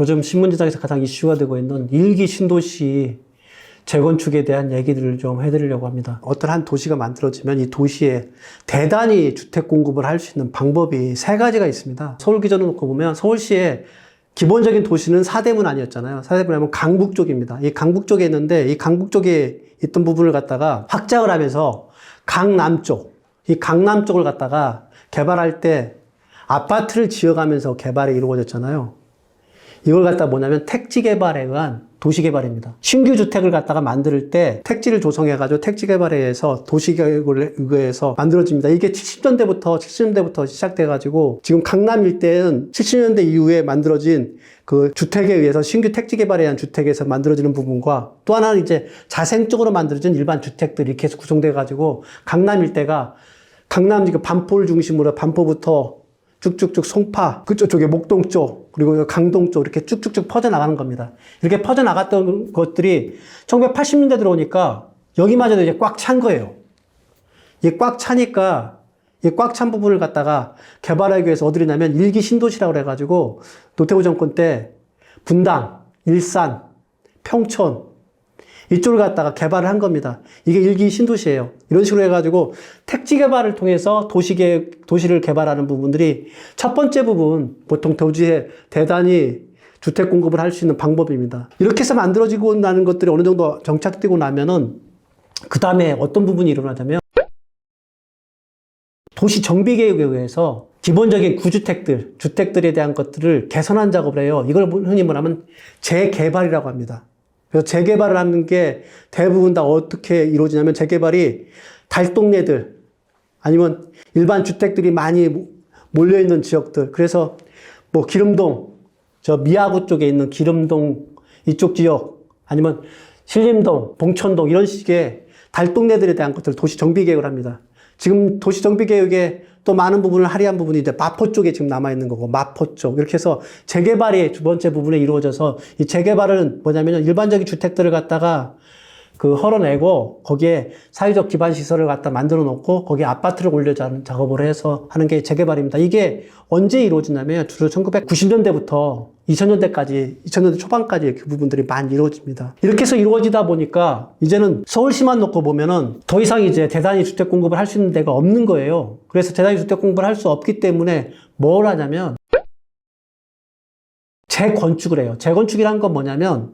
요즘 신문지상에서 가장 이슈가 되고 있는 일기 신도시 재건축에 대한 얘기들을 좀 해드리려고 합니다. 어떤 한 도시가 만들어지면 이 도시에 대단히 주택 공급을 할 수 있는 방법이 세 가지가 있습니다. 서울 기준으로 놓고 보면 서울시의 기본적인 도시는 사대문 아니었잖아요. 사대문 하면 강북 쪽입니다. 이 강북 쪽에 있는데 이 강북 쪽에 있던 부분을 갖다가 확장을 하면서 강남 쪽, 이 강남 쪽을 갖다가 개발할 때 아파트를 지어가면서 개발이 이루어졌잖아요. 이걸 갖다 뭐냐면 택지 개발에 의한 도시 개발입니다. 신규 주택을 갖다가 만들 때 택지를 조성해가지고 택지 개발에 의해서 도시 계획을 의해서 만들어집니다. 이게 70년대부터 70년대부터 시작돼가지고 지금 강남 일대는 70년대 이후에 만들어진 그 주택에 의해서 신규 택지 개발에 의한 주택에서 만들어지는 부분과 또 하나는 이제 자생적으로 만들어진 일반 주택들이 해서 구성돼가지고 강남 일대가 강남 지금 반포를 중심으로 반포부터 쭉쭉쭉 송파 그쪽 쪽에 목동 쪽 그리고 강동 쪽 이렇게 쭉쭉쭉 퍼져 나가는 겁니다. 이렇게 퍼져 나갔던 것들이 1980년대 들어오니까 여기마저도 이제 꽉 찬 거예요. 이게 꽉 차니까 이 꽉 찬 부분을 갖다가 개발하기 위해서 어디냐면 일기 신도시라고 그래가지고 노태우 정권 때 분당, 일산, 평촌 이쪽을 갖다가 개발을 한 겁니다. 이게 일기 신도시예요. 이런 식으로 해가지고 택지 개발을 통해서 도시계, 도시를 개발하는 부분들이 첫 번째 부분, 보통 도시에 대단히 주택 공급을 할 수 있는 방법입니다. 이렇게 해서 만들어지고 나는 것들이 어느 정도 정착되고 나면은 그 다음에 어떤 부분이 일어나냐면 도시 정비 계획에 의해서 기본적인 구주택들, 주택들에 대한 것들을 개선한 작업을 해요. 이걸 흔히 말하면 재개발이라고 합니다. 그래서 재개발을 하는 게 대부분 다 어떻게 이루어지냐면 재개발이 달동네들 아니면 일반 주택들이 많이 몰려 있는 지역들. 그래서 뭐 기름동, 저 미아구 쪽에 있는 기름동 이쪽 지역 아니면 신림동, 봉천동 이런 식의 달동네들에 대한 것들 도시 정비 계획을 합니다. 지금 도시 정비 계획에 또 많은 부분을 할애한 부분이 이제 마포 쪽에 지금 남아 있는 거고 마포 쪽. 이렇게 해서 재개발이 두 번째 부분에 이루어져서 이 재개발은 뭐냐면 일반적인 주택들을 갖다가 그 헐어내고 거기에 사회적 기반 시설을 갖다 만들어 놓고 거기에 아파트를 올려자는 작업을 해서 하는 게 재개발입니다. 이게 언제 이루어지냐면 주로 1990년대부터 2000년대까지 2000년대 초반까지 그 부분들이 많이 이루어집니다. 이렇게 해서 이루어지다 보니까 이제는 서울시만 놓고 보면은 더 이상 이제 대단히 주택 공급을 할 수 있는 데가 없는 거예요. 그래서 대단히 주택 공급을 할 수 없기 때문에 뭘 하냐면 재건축을 해요. 재건축이란 건 뭐냐면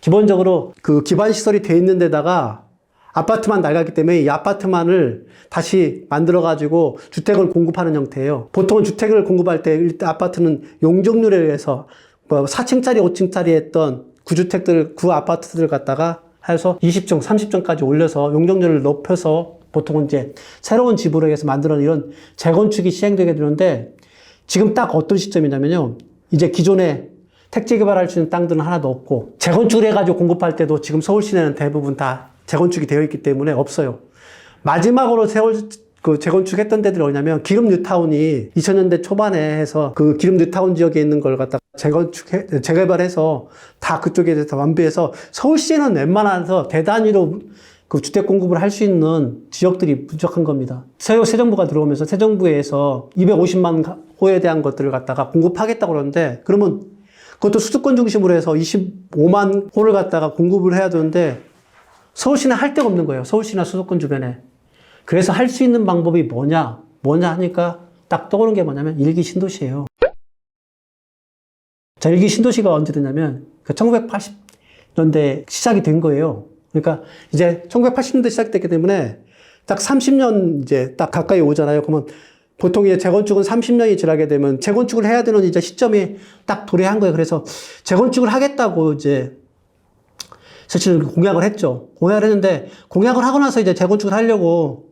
기본적으로 그 기반 시설이 돼 있는 데다가 아파트만 낡았기 때문에 이 아파트만을 다시 만들어 가지고 주택을 공급하는 형태예요. 보통은 주택을 공급할 때 일단 아파트는 용적률에 의해서 뭐 4층짜리, 5층짜리 했던 구주택들, 구 아파트들을 갖다가 해서 20층, 30층까지 올려서 용적률을 높여서 보통은 이제 새로운 집으로 해서 만드는 이런 재건축이 시행되게 되는데 지금 딱 어떤 시점이냐면요. 이제 기존에 택지 개발할 수 있는 땅들은 하나도 없고 재건축을 해가지고 공급할 때도 지금 서울 시내는 대부분 다 재건축이 되어 있기 때문에 없어요. 마지막으로 세월 그 재건축했던 데들이 어디냐면 기름 뉴타운이 2000년대 초반에 해서 그 기름 뉴타운 지역에 있는 걸 갖다 재건축 재개발해서 다 그쪽에 대해서 완비해서 서울시에는 웬만해서 대단위로 그 주택 공급을 할 수 있는 지역들이 부족한 겁니다. 새, 새 정부가 들어오면서 새 정부에서 250만 호에 대한 것들을 갖다가 공급하겠다고 그러는데 그러면 그것도 수도권 중심으로 해서 25만 호를 갖다가 공급을 해야 되는데 서울시는 할 데가 없는 거예요. 서울시나 수도권 주변에. 그래서 할 수 있는 방법이 뭐냐? 뭐냐 하니까 딱 떠오르는 게 뭐냐면 일기 신도시예요. 자, 일기 신도시가 언제 됐냐면 1980년대 시작이 된 거예요. 그러니까 이제 1980년대 시작됐기 때문에 딱 30년 이제 딱 가까이 오잖아요. 그러면 보통 이제 재건축은 30년이 지나게 되면 재건축을 해야 되는 이제 시점이 딱 도래한 거예요. 그래서 재건축을 하겠다고 이제 사실은 공약을 했죠. 공약을 했는데 공약을 하고 나서 이제 재건축을 하려고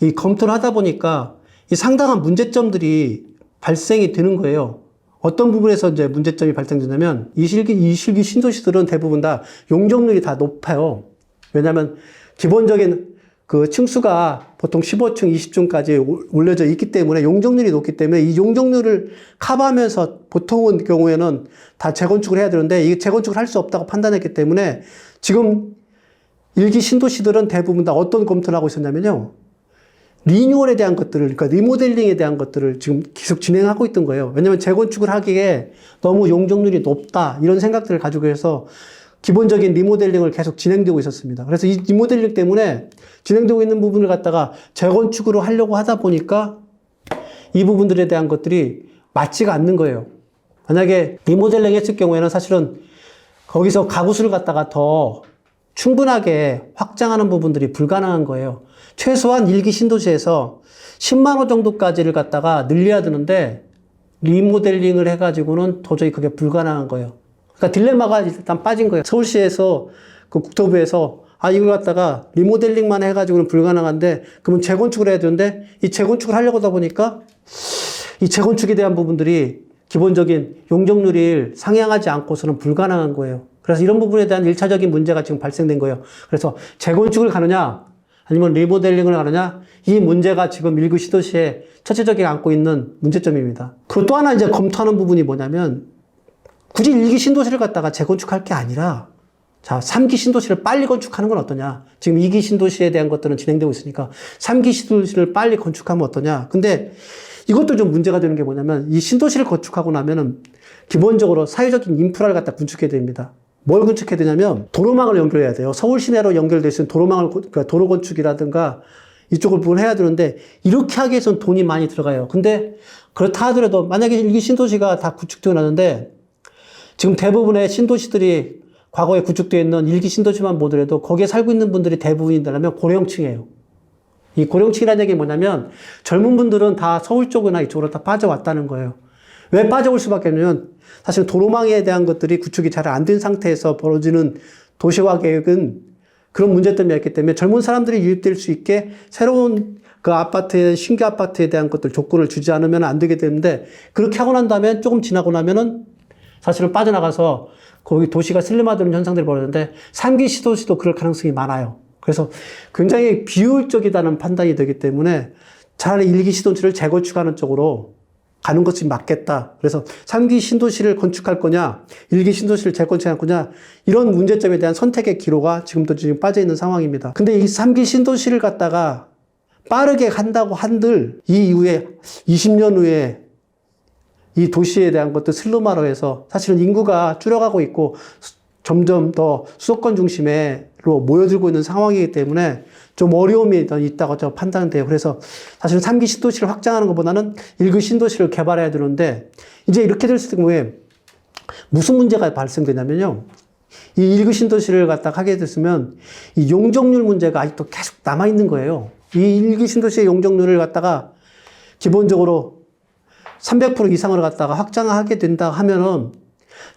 이 검토를 하다 보니까 이 상당한 문제점들이 발생이 되는 거예요. 어떤 부분에서 이제 문제점이 발생되냐면 이 실기, 이 실기 신도시들은 대부분 다 용적률이 다 높아요. 왜냐하면 기본적인 그 층수가 보통 15층, 20층까지 올려져 있기 때문에 용적률이 높기 때문에 이 용적률을 커버하면서 보통은 경우에는 다 재건축을 해야 되는데 이 재건축을 할 수 없다고 판단했기 때문에 지금 일기 신도시들은 대부분 다 어떤 검토를 하고 있었냐면요. 리뉴얼에 대한 것들을, 그러니까 리모델링에 대한 것들을 지금 계속 진행하고 있던 거예요. 왜냐면 재건축을 하기에 너무 용적률이 높다, 이런 생각들을 가지고 해서 기본적인 리모델링을 계속 진행되고 있었습니다. 그래서 이 리모델링 때문에 진행되고 있는 부분을 갖다가 재건축으로 하려고 하다 보니까 이 부분들에 대한 것들이 맞지가 않는 거예요. 만약에 리모델링 했을 경우에는 사실은 거기서 가구수를 갖다가 더 충분하게 확장하는 부분들이 불가능한 거예요. 최소한 일기 신도시에서 10만 호 정도까지를 갖다가 늘려야 되는데 리모델링을 해가지고는 도저히 그게 불가능한 거예요. 그러니까 딜레마가 일단 빠진 거예요. 서울시에서 그 국토부에서 아 이걸 갖다가 리모델링만 해가지고는 불가능한데 그러면 재건축을 해야 되는데 이 재건축을 하려고 하다 보니까 이 재건축에 대한 부분들이 기본적인 용적률이 상향하지 않고서는 불가능한 거예요. 그래서 이런 부분에 대한 일차적인 문제가 지금 발생된 거예요. 그래서 재건축을 가느냐, 아니면 리모델링을 하느냐, 이 문제가 지금 일구 시도시에 첫째적인 안고 있는 문제점입니다. 그리고 또 하나 이제 검토하는 부분이 뭐냐면, 굳이 일기 신도시를 갖다가 재건축할 게 아니라, 자, 3기 신도시를 빨리 건축하는 건 어떠냐? 지금 2기 신도시에 대한 것들은 진행되고 있으니까 3기 신도시를 빨리 건축하면 어떠냐? 근데 이것도 좀 문제가 되는 게 뭐냐면 이 신도시를 건축하고 나면은 기본적으로 사회적인 인프라를 갖다 구축해야 됩니다. 뭘 건축해야 되냐면 도로망을 연결해야 돼요. 서울 시내로 연결될 수 있는 도로망을 그러니까 도로 건축이라든가 이쪽을 부분 해야 되는데 이렇게 하기 위해서는 돈이 많이 들어가요. 근데 그렇다 하더라도 만약에 일기 신도시가 다 구축되어 나는데 지금 대부분의 신도시들이 과거에 구축되어 있는 일기 신도시만 보더라도 거기에 살고 있는 분들이 대부분이라면 고령층이에요. 이 고령층이라는 얘기 뭐냐면 젊은 분들은 다 서울 쪽이나 이쪽으로 다 빠져왔다는 거예요. 왜 빠져올 수밖에 없냐면 사실 도로망에 대한 것들이 구축이 잘 안 된 상태에서 벌어지는 도시화 계획은 그런 문제점이 있기 때문에 젊은 사람들이 유입될 수 있게 새로운 그 아파트에 신규 아파트에 대한 것들 조건을 주지 않으면 안 되게 되는데 그렇게 하고 난 다음에 조금 지나고 나면은 사실은 빠져나가서 거기 도시가 슬림화되는 현상들이 벌어지는데 3기 시도시도 그럴 가능성이 많아요. 그래서 굉장히 비효율적이다는 판단이 되기 때문에 차라리 1기 시도시를 재건축하는 쪽으로 가는 것이 맞겠다. 그래서 3기 신도시를 건축할 거냐, 1기 신도시를 재건축할 거냐, 이런 문제점에 대한 선택의 기로가 지금도 지금 빠져 있는 상황입니다. 근데 이 3기 신도시를 갖다가 빠르게 한다고 한들 이 이후에 20년 후에 이 도시에 대한 것도 슬로마로 해서 사실은 인구가 줄어가고 있고 점점 더 수도권 중심으로 모여들고 있는 상황이기 때문에 좀 어려움이 있다고 저 판단돼요. 그래서 사실은 3기 신도시를 확장하는 것보다는 1기 신도시를 개발해야 되는데 이제 이렇게 됐을 경우에 무슨 문제가 발생되냐면요. 이 1기 신도시를 갖다 하게 됐으면 이 용적률 문제가 아직도 계속 남아있는 거예요. 이 1기 신도시의 용적률을 갖다가 기본적으로 300% 이상을 갖다가 확장하게 된다 하면은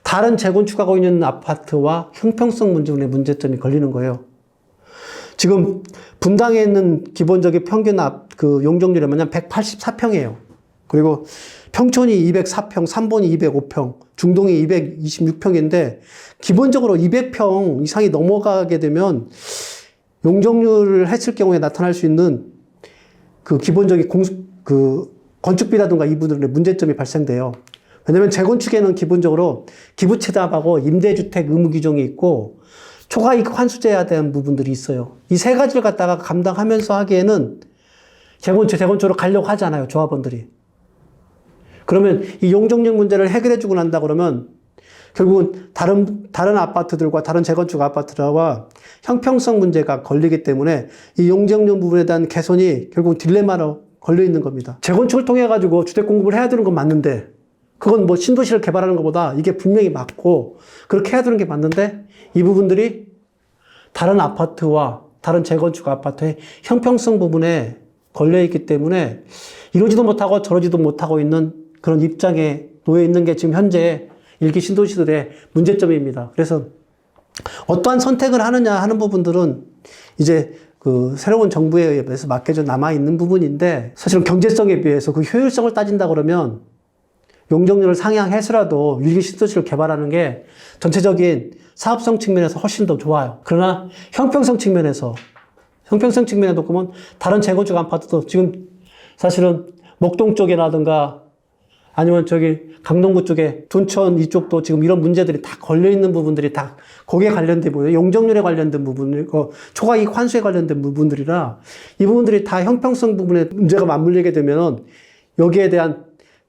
다른 재건축하고 있는 아파트와 형평성 문제의 문제점이 걸리는 거예요. 지금 분당에 있는 기본적인 평균 앞, 그 용적률이 뭐냐면 184평이에요. 그리고 평촌이 204평, 3번이 205평, 중동이 226평인데 기본적으로 200평 이상이 넘어가게 되면 용적률을 했을 경우에 나타날 수 있는 그 기본적인 공수, 그 건축비라든가 이 부분들의 문제점이 발생돼요. 왜냐면 재건축에는 기본적으로 기부채납하고 임대주택 의무 규정이 있고 초과이익 환수제해야 되는 부분들이 있어요. 이 세 가지를 갖다가 감당하면서 하기에는 재건축, 재건축으로 가려고 하잖아요. 조합원들이. 그러면 이 용적률 문제를 해결해 주고 난다 그러면 결국은 다른, 다른 아파트들과 다른 재건축 아파트와 형평성 문제가 걸리기 때문에 이 용적률 부분에 대한 개선이 결국 딜레마로 걸려 있는 겁니다. 재건축을 통해 가지고 주택 공급을 해야 되는 건 맞는데 그건 뭐 신도시를 개발하는 것보다 이게 분명히 맞고 그렇게 해야 되는 게 맞는데 이 부분들이 다른 아파트와 다른 재건축 아파트의 형평성 부분에 걸려 있기 때문에 이러지도 못하고 저러지도 못하고 있는 그런 입장에 놓여 있는 게 지금 현재 일기 신도시들의 문제점입니다. 그래서 어떠한 선택을 하느냐 하는 부분들은 이제 그 새로운 정부에 의해서 맡겨져 남아 있는 부분인데 사실은 경제성에 비해서 그 효율성을 따진다 그러면 용적률을 상향해서라도 일기 신도시를 개발하는 게 전체적인 사업성 측면에서 훨씬 더 좋아요. 그러나 형평성 측면에서 형평성 측면에 놓고 보면 다른 재건축 아파트도 지금 사실은 목동 쪽이라든가 아니면 저기 강동구 쪽에 둔천 이쪽도 지금 이런 문제들이 다 걸려 있는 부분들이 다 거기에 관련된 부분, 용적률에 관련된 부분이고 초과이익 환수에 관련된 부분들이라 이 부분들이 다 형평성 부분에 문제가 맞물리게 되면 여기에 대한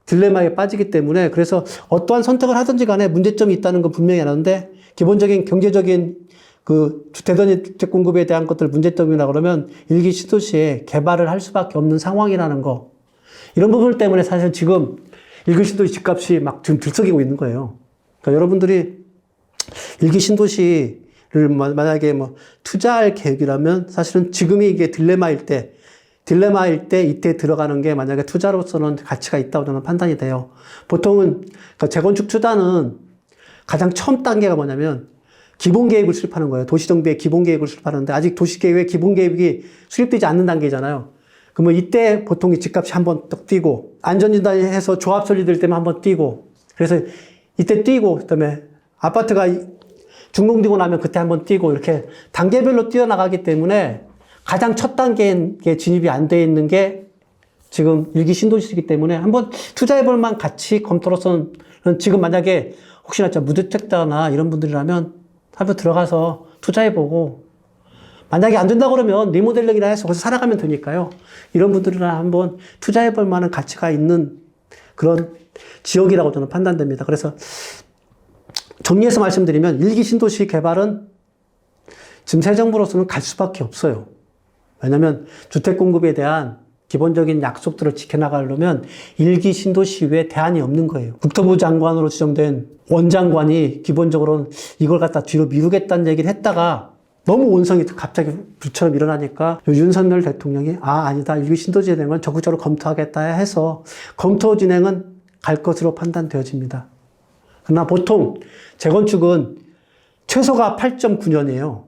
딜레마에 빠지기 때문에 그래서 어떠한 선택을 하든지 간에 문제점이 있다는 건 분명히 아는데 기본적인 경제적인 그 대단위 주택 공급에 대한 것들 문제점이나 그러면 일기 시도시에 개발을 할 수밖에 없는 상황이라는 거. 이런 부분 때문에 사실 지금 일기 신도시 집값이 막 지금 들썩이고 있는 거예요. 그러니까 여러분들이 일기 신도시를 마- 만약에 뭐 투자할 계획이라면 사실은 지금이 이게 딜레마일 때 딜레마일 때 이때 들어가는 게 만약에 투자로서는 가치가 있다고 저는 판단이 돼요. 보통은 그러니까 재건축 투자는 가장 처음 단계가 뭐냐면 기본 계획을 수립하는 거예요. 도시정비의 기본 계획을 수립하는데 아직 도시계획의 기본 계획이 수립되지 않는 단계잖아요. 그러면 이때 보통 이 집값이 한번 딱 뛰고 안전진단이 해서 조합 설립될 때만 한번 뛰고 그래서 이때 뛰고 그다음에 아파트가 이- 준공되고 나면 그때 한번 뛰고 이렇게 단계별로 뛰어나가기 때문에 가장 첫 단계에 진입이 안 돼 있는 게 지금 일기 신도시이기 때문에 한번 투자해 볼 만한 가치 검토로서는 지금 만약에 혹시나 무주택자나 이런 분들이라면 한번 들어가서 투자해 보고 만약에 안 된다 그러면 리모델링이나 해서 거기서 살아가면 되니까요. 이런 분들이나 한번 투자해 볼 만한 가치가 있는 그런 지역이라고 저는 판단됩니다. 그래서 정리해서 말씀드리면 일기 신도시 개발은 지금 새 정부로서는 갈 수밖에 없어요. 왜냐하면 주택 공급에 대한 기본적인 약속들을 지켜나가려면 일기 신도시 외에 대안이 없는 거예요. 국토부 장관으로 지정된 원장관이 기본적으로 이걸 갖다 뒤로 미루겠다는 얘기를 했다가 너무 원성이 갑자기 불처럼 일어나니까 윤석열 대통령이 아 아니다 신도시에 대한 건 적극적으로 검토하겠다 해서 검토 진행은 갈 것으로 판단되어집니다. 그러나 보통 재건축은 최소가 8.9년이에요.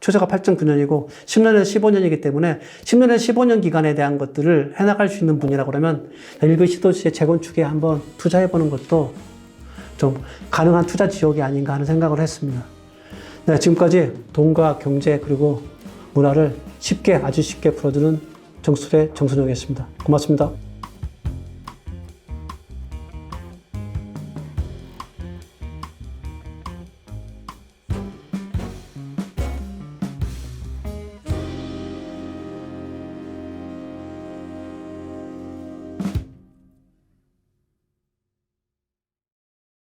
최소가 8.9년이고 10년에서 15년이기 때문에 10년에서 15년 기간에 대한 것들을 해나갈 수 있는 분이라고 그러면 일부 시도시의 재건축에 한번 투자해보는 것도 좀 가능한 투자 지역이 아닌가 하는 생각을 했습니다. 네, 지금까지 돈과 경제 그리고 문화를 쉽게 아주 쉽게 풀어주는 정수대 정순영이었습니다. 고맙습니다.